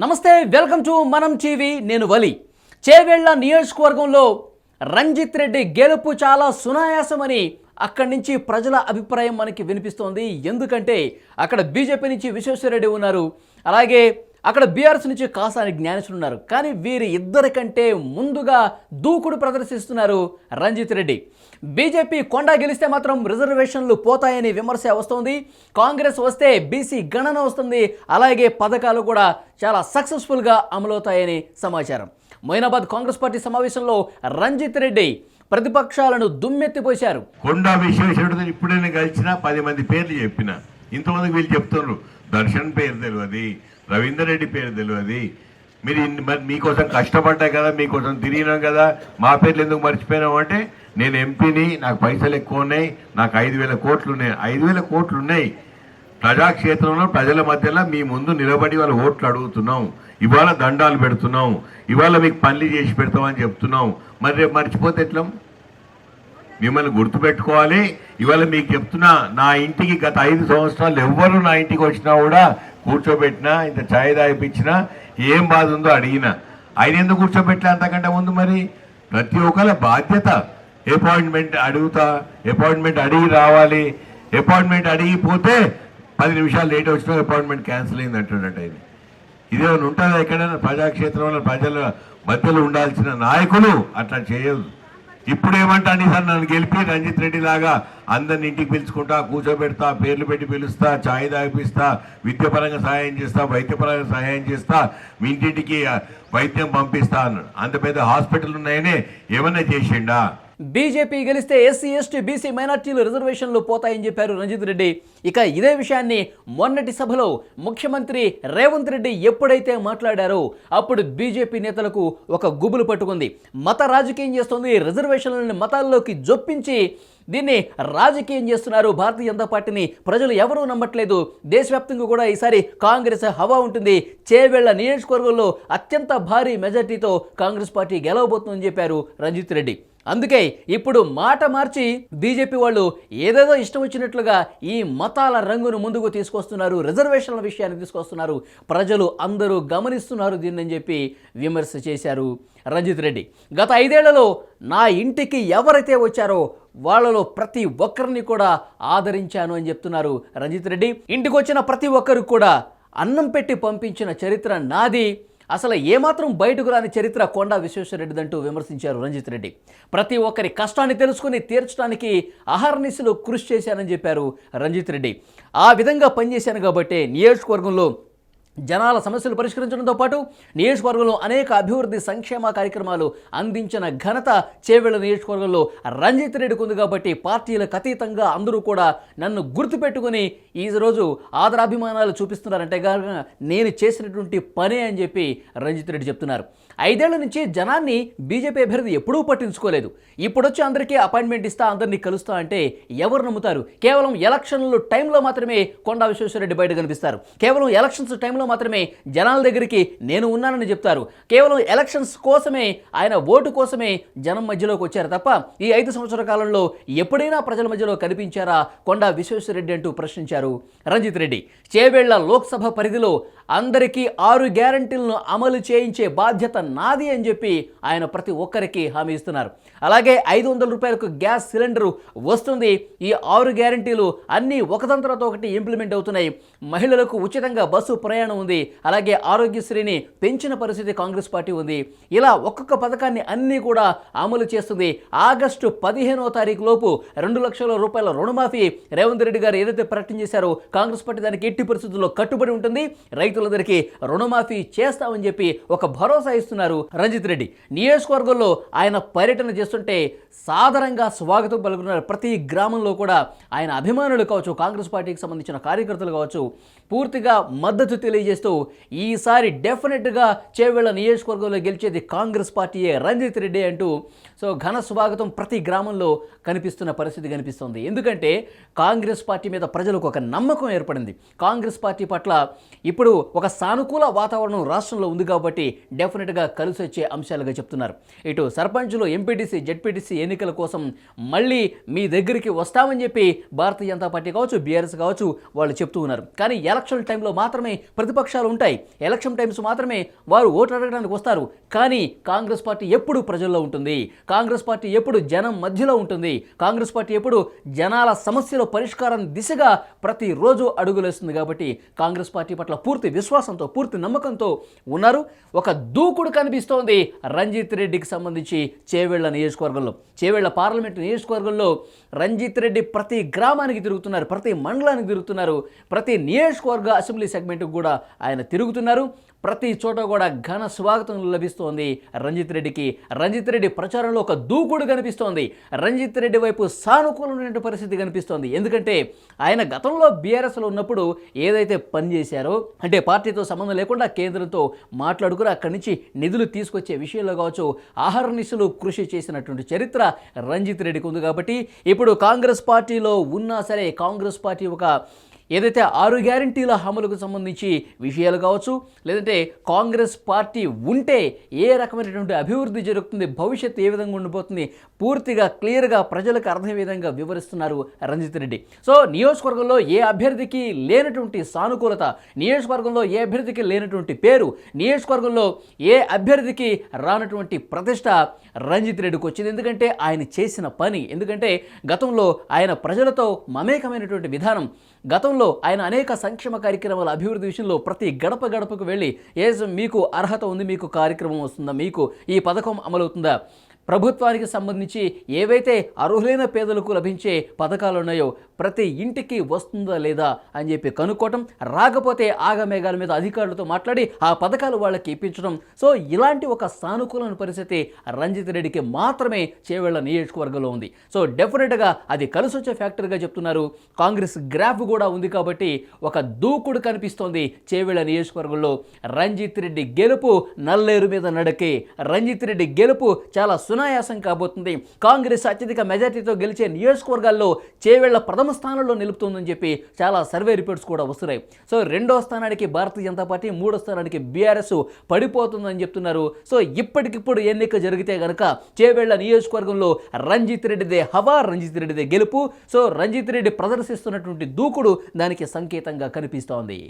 నమస్తే welcome to మనం TV నేను వలి. చేవేళ్ళ నియోజకవర్గంలో రంజిత్ రెడ్డి గెలుపు చాలా సునాయాసమని అక్కడి నుంచి ప్రజల అభిప్రాయం మనకి వినిపిస్తోంది. ఎందుకంటే అక్కడ బీజేపీ నుంచి విశ్వేశ్వరరెడ్డి ఉన్నారు అలాగే అక్కడ బీఆర్ఎస్ నుంచి కాసాని జ్ఞానేశ్వరు ఉన్నారు. కానీ వీరి ఇద్దరికంటే ముందుగా దూకుడు ప్రదర్శిస్తున్నారు రంజిత్ రెడ్డి. బీజేపీ కొండ గెలిస్తే మాత్రం రిజర్వేషన్లు పోతాయని విమర్శ వస్తుంది. కాంగ్రెస్ వస్తే బీసీ గణన వస్తుంది. అలాగే పథకాలు కూడా చాలా సక్సెస్ఫుల్గా అమలవుతాయని సమాచారం. మొయినాబాద్ కాంగ్రెస్ పార్టీ సమావేశంలో రంజిత్ రెడ్డి ప్రతిపక్షాలను దుమ్మెత్తిపోశారు. కొండా విశ్వేశ్వరుడు ఇప్పుడైనా కలిసిన పది మంది పేర్లు చెప్పిన. ఇంతమంది వీళ్ళు చెప్తున్నారు దర్శన్ పేరు తెలియదు రవీందర్ రెడ్డి పేరు తెలియదు మీరు మరి మీకోసం కష్టపడ్డా కదా మీకోసం తిరిగినాం కదా మా పేర్లు ఎందుకు మర్చిపోయినాం అంటే నేను ఎంపీని నాకు పైసలు ఎక్కువ ఉన్నాయి నాకు ఐదు వేల కోట్లు ఉన్నాయి ఐదు వేల కోట్లు ఉన్నాయి ప్రజాక్షేత్రంలో ప్రజల మధ్యలో మీ ముందు నిలబడి వాళ్ళ ఓట్లు అడుగుతున్నాం. ఇవాళ దండాలు పెడుతున్నాం. ఇవాళ మీకు పనులు చేసి పెడతామని చెప్తున్నాం. మరి రేపు మర్చిపోతే ఎట్లా? మిమ్మల్ని గుర్తుపెట్టుకోవాలి. ఇవాళ మీకు చెప్తున్నా నా ఇంటికి గత ఐదు సంవత్సరాలు ఎవ్వరు నా ఇంటికి వచ్చినా కూడా కూర్చోబెట్టినా ఇంత ఛాయ్ తాగిపించినా ఏం బాధ ఉందో అడిగిన. ఆయన ఎందుకు కూర్చోబెట్టలే అంతకంటే ముందు మరి? ప్రతి ఒక్కళ్ళ బాధ్యత. అపాయింట్మెంట్ అడుగుతా అపాయింట్మెంట్ అడిగి రావాలి. అపాయింట్మెంట్ అడిగిపోతే పది నిమిషాలు లేట్ వచ్చినా అపాయింట్మెంట్ క్యాన్సిల్ అయింది అంటున్నట్టు ఆయన. ఇదేమైనా ఉంటుందా ఎక్కడైనా ప్రజాక్షేత్రంలో ప్రజల మధ్యలో ఉండాల్సిన నాయకులు? అట్లా చేయదు ఇప్పుడు ఏమంటాను సార్? నన్ను గెలిపి రంజిత్ రెడ్డి లాగా అందరిని ఇంటికి పిలుచుకుంటా కూర్చోబెడతా పేర్లు పెట్టి పిలుస్తా ఛాయ్ తాగిపిస్తా విద్యపరంగా సహాయం చేస్తా వైద్యపరంగా సహాయం చేస్తా మీ ఇంటింటికి వైద్యం పంపిస్తా అన్నాడు. అంత పెద్ద హాస్పిటల్ ఉన్నాయనే ఏమన్నా చేసిండా? బీజేపీ గెలిస్తే ఎస్సీ ఎస్టీ బీసీ మైనార్టీలు రిజర్వేషన్లు పోతాయని చెప్పారు రంజిత్ రెడ్డి. ఇక ఇదే విషయాన్ని మొన్నటి సభలో ముఖ్యమంత్రి రేవంత్ రెడ్డి ఎప్పుడైతే మాట్లాడారో అప్పుడు బీజేపీ నేతలకు ఒక గుబులు పట్టుకుంది. మత రాజకీయం చేస్తుంది రిజర్వేషన్లను మతాల్లోకి జొప్పించి దీన్ని రాజకీయం చేస్తున్నారు. భారతీయ జనతా పార్టీని ప్రజలు ఎవరూ నమ్మట్లేదు. దేశవ్యాప్తంగా కూడా ఈసారి కాంగ్రెస్ హవా ఉంటుంది. చేవేళ్ళ నియోజకవర్గంలో అత్యంత భారీ మెజార్టీతో కాంగ్రెస్ పార్టీ గెలవబోతుందని చెప్పారు రంజిత్ రెడ్డి. అందుకే ఇప్పుడు మాట మార్చి బీజేపీ వాళ్ళు ఏదేదో ఇష్టం వచ్చినట్లుగా ఈ మతాల రంగును ముందుకు తీసుకొస్తున్నారు రిజర్వేషన్ల విషయాన్ని తీసుకొస్తున్నారు. ప్రజలు అందరూ గమనిస్తున్నారు దీన్ని చెప్పి విమర్శ చేశారు రంజిత్ రెడ్డి. గత ఐదేళ్ళలో నా ఇంటికి ఎవరైతే వచ్చారో వాళ్ళలో ప్రతి ఒక్కరిని కూడా ఆదరించాను అని చెప్తున్నారు రంజిత్ రెడ్డి. ఇంటికి వచ్చిన ప్రతి ఒక్కరికి కూడా అన్నం పెట్టి పంపించిన చరిత్ర నాది. అసలు ఏమాత్రం బయటకు రాని చరిత్ర కొండా విశ్వేశ్వరరెడ్డిదంటూ విమర్శించారు రంజిత్ రెడ్డి. ప్రతి ఒక్కరి కష్టాన్ని తెలుసుకుని తీర్చడానికి అహర్నిశలు కృషి చేశానని చెప్పారు రంజిత్ రెడ్డి. ఆ విధంగా పనిచేశాను కాబట్టి నియోజకవర్గంలో జనాల సమస్యలు పరిష్కరించడంతో పాటు నియోజకవర్గంలో అనేక అభివృద్ధి సంక్షేమ కార్యక్రమాలు అందించిన ఘనత చేవేళ్ళ నియోజకవర్గంలో రంజిత్ రెడ్డికి ఉంది కాబట్టి పార్టీలకు అతీతంగా అందరూ కూడా నన్ను గుర్తుపెట్టుకుని ఈ రోజు ఆదరాభిమానాలు చూపిస్తున్నారంటే కనుక నేను చేసినటువంటి పనే అని చెప్పి రంజిత్ రెడ్డి చెప్తున్నారు. ఐదేళ్ళ నుంచి జనాన్ని బీజేపీ అభ్యర్థి ఎప్పుడూ పట్టించుకోలేదు. ఇప్పుడొచ్చి అందరికీ అపాయింట్మెంట్ ఇస్తా అందరినీ కలుస్తా అంటే ఎవరు నమ్ముతారు? కేవలం ఎలక్షన్లు టైంలో మాత్రమే కొండా విశ్వేశ్వరరెడ్డి బయట కనిపిస్తారు. కేవలం ఎలక్షన్స్ టైంలో మాత్రమే జనాల దగ్గరికి నేను ఉన్నానని చెప్తారు. కేవలం ఎలక్షన్స్ కోసమే ఆయన ఓటు కోసమే జనం మధ్యలోకి వచ్చారు తప్ప ఈ ఐదు సంవత్సరాల కాలంలో ఎప్పుడైనా ప్రజల మధ్యలో కనిపించారా? కొండా విశ్వేశ్వరరెడ్డి అంటూ ప్రశ్నించారు. రంజిత్ రెడ్డి చేవేళ్ళ లోక్సభ పరిధిలో అందరికీ ఆరు గ్యారంటీలను అమలు చేయించే బాధ్యత నాది అని చెప్పి ఆయన ప్రతి ఒక్కరికి హామీ ఇస్తున్నారు. అలాగే ఐదు వందల రూపాయలకు గ్యాస్ సిలిండర్ వస్తుంది. ఈ ఆరు గ్యారంటీలు అన్నీ ఒకదాని తర్వాత ఒకటి ఇంప్లిమెంట్ అవుతున్నాయి. మహిళలకు ఉచితంగా బస్సు ప్రయాణం ఉంది. అలాగే ఆరోగ్యశ్రీని పెంచిన పరిస్థితి కాంగ్రెస్ పార్టీ ఉంది. ఇలా ఒక్కొక్క పథకాన్ని అన్నీ కూడా అమలు చేస్తుంది. ఆగస్టు పదిహేనవ తారీఖు లోపు రెండు లక్షల రూపాయల రుణమాఫీ రేవంత్ రెడ్డి గారు ఏదైతే ప్రకటన చేశారో కాంగ్రెస్ పార్టీ దానికి ఎట్టి పరిస్థితుల్లో కట్టుబడి ఉంటుంది. రైతులందరికీ రుణమాఫీ చేస్తామని చెప్పి ఒక భరోసా ఇస్తున్నారు రంజిత్ రెడ్డి. నియోజకవర్గంలో ఆయన పర్యటన చేస్తుంటే సాధారణంగా స్వాగతం పలుకున్నారు ప్రతి గ్రామంలో కూడా ఆయన అభిమానులు కావచ్చు కాంగ్రెస్ పార్టీకి సంబంధించిన కార్యకర్తలు కావచ్చు పూర్తిగా మద్దతు తెలియజేస్తూ ఈసారి డెఫినెట్గా చేవేళ్ళ నియోజకవర్గంలో గెలిచేది కాంగ్రెస్ పార్టీయే రంజిత్ రెడ్డి అంటూ సో ఘన స్వాగతం ప్రతి గ్రామంలో కనిపిస్తున్న పరిస్థితి కనిపిస్తుంది. ఎందుకంటే కాంగ్రెస్ పార్టీ మీద ప్రజలకు ఒక నమ్మకం ఏర్పడింది. కాంగ్రెస్ పార్టీ పట్ల ఇప్పుడు ఒక సానుకూల వాతావరణం రాష్ట్రంలో ఉంది కాబట్టి డెఫినెట్గా కలిసి వచ్చే అంశాలుగా చెప్తున్నారు. ఇటు సర్పంచ్లు ఎంపీటీసీ జెడ్పీటీసీ ఎన్నికల కోసం మళ్ళీ మీ దగ్గరికి వస్తామని చెప్పి భారతీయ జనతా పార్టీ కావచ్చు బీఆర్ఎస్ కావచ్చు వాళ్ళు చెప్తూ ఉన్నారు. కానీ ఎలక్షన్ టైంలో మాత్రమే ప్రతిపక్షాలు ఉంటాయి. ఎలక్షన్ టైమ్స్ మాత్రమే వారు ఓట్లు అడగడానికి వస్తారు. కానీ కాంగ్రెస్ పార్టీ ఎప్పుడు ప్రజల్లో ఉంటుంది? కాంగ్రెస్ పార్టీ ఎప్పుడు జనం మధ్యలో ఉంటుంది? కాంగ్రెస్ పార్టీ ఎప్పుడు జనాల సమస్యల పరిష్కారం దిశగా ప్రతిరోజు అడుగులేస్తుంది కాబట్టి కాంగ్రెస్ పార్టీ పట్ల పూర్తి విశ్వాసంతో పూర్తి నమ్మకంతో ఉన్నారు. ఒక దూకుడు కనిపిస్తోంది రంజిత్ రెడ్డికి సంబంధించి చేవేళ్ళ నియోజకవర్గంలో. చేవేళ్ళ పార్లమెంట్ నియోజకవర్గంలో రంజిత్ రెడ్డి ప్రతి గ్రామానికి తిరుగుతున్నారు ప్రతి మండలానికి తిరుగుతున్నారు ప్రతి నియోజకవర్గ అసెంబ్లీ సెగ్మెంట్కి కూడా ఆయన తిరుగుతున్నారు. ప్రతి చోట కూడా ఘన స్వాగతం లభిస్తోంది రంజిత్ రెడ్డికి. రంజిత్ రెడ్డి ప్రచారంలో ఒక దూకుడు కనిపిస్తోంది. రంజిత్ రెడ్డి వైపు సానుకూలమైన పరిస్థితి కనిపిస్తోంది. ఎందుకంటే ఆయన గతంలో బీఆర్ఎస్లో ఉన్నప్పుడు ఏదైతే పని చేశారో అంటే పార్టీతో సంబంధం లేకుండా కేంద్రంతో మాట్లాడుకుని అక్కడి నుంచి నిధులు తీసుకొచ్చే విషయంలో కావచ్చు ఆహర్నిశలు కృషి చేసినటువంటి చరిత్ర రంజిత్ రెడ్డికి ఉంది కాబట్టి ఇప్పుడు కాంగ్రెస్ పార్టీలో ఉన్నా సరే కాంగ్రెస్ పార్టీ ఒక ఏదైతే ఆరు గ్యారంటీల హామీలకు సంబంధించి విషయాలు కావచ్చు లేదంటే కాంగ్రెస్ పార్టీ ఉంటే ఏ రకమైనటువంటి అభివృద్ధి జరుగుతుంది భవిష్యత్తు ఏ విధంగా ఉండిపోతుంది పూర్తిగా క్లియర్గా ప్రజలకు అర్థమయ్యే విధంగా వివరిస్తున్నారు రంజిత్ రెడ్డి. సో నియోజకవర్గంలో ఏ అభ్యర్థికి లేనటువంటి సానుకూలత నియోజకవర్గంలో ఏ అభ్యర్థికి లేనటువంటి పేరు నియోజకవర్గంలో ఏ అభ్యర్థికి రానటువంటి ప్రతిష్ట రంజిత్ రెడ్డికి వచ్చింది. ఎందుకంటే ఆయన చేసిన పని ఎందుకంటే గతంలో ఆయన ప్రజలతో మమేకమైనటువంటి విధానం గతంలో ఆయన అనేక సంక్షేమ కార్యక్రమాల అభివృద్ధి విషయంలో ప్రతి గడప గడపకు వెళ్ళి ఏ మీకు అర్హత ఉంది మీకు కార్యక్రమం వస్తుందా? మీకు ఈ పథకం అమలవుతుందా? ప్రభుత్వానికి సంబంధించి ఏవైతే అర్హులైన పేదలకు లభించే పథకాలు ఉన్నాయో ప్రతి ఇంటికి వస్తుందా లేదా అని చెప్పి కనుక్కోవటం రాకపోతే ఆగమేఘాల మీద అధికారులతో మాట్లాడి ఆ పథకాలు వాళ్ళకి ఇప్పించడం. సో ఇలాంటి ఒక సానుకూలమైన పరిస్థితి రంజిత్ రెడ్డికి మాత్రమే చేవేళ్ళ నియోజకవర్గంలో ఉంది. సో డెఫినెట్గా అది కలిసి వచ్చే ఫ్యాక్టర్గా చెప్తున్నారు. కాంగ్రెస్ గ్రాఫ్ కూడా ఉంది కాబట్టి ఒక దూకుడు కనిపిస్తోంది చేవేళ్ళ నియోజకవర్గంలో. రంజిత్ రెడ్డి గెలుపు నల్లేరు మీద నడకే. రంజిత్ రెడ్డి గెలుపు చాలా సునాయాసం కాబోతుంది. కాంగ్రెస్ అత్యధిక మెజార్టీతో గెలిచే నియోజకవర్గాల్లో చేవేళ్ళ ప్రథమ స్థానంలో నిలుపుతుందని చెప్పి చాలా సర్వే రిపోర్ట్స్ కూడా వస్తున్నాయి. సో రెండో స్థానానికి భారతీయ జనతా పార్టీ మూడో స్థానానికి బీఆర్ఎస్ పడిపోతుందని చెప్తున్నారు. సో ఇప్పటికిప్పుడు ఎన్నిక జరిగితే గనక చేవేళ్ళ నియోజకవర్గంలో రంజిత్ రెడ్డిదే హవా రంజిత్ రెడ్డిదే గెలుపు. సో రంజిత్ రెడ్డి ప్రదర్శిస్తున్నటువంటి దూకుడు దానికి సంకేతంగా కనిపిస్తోంది.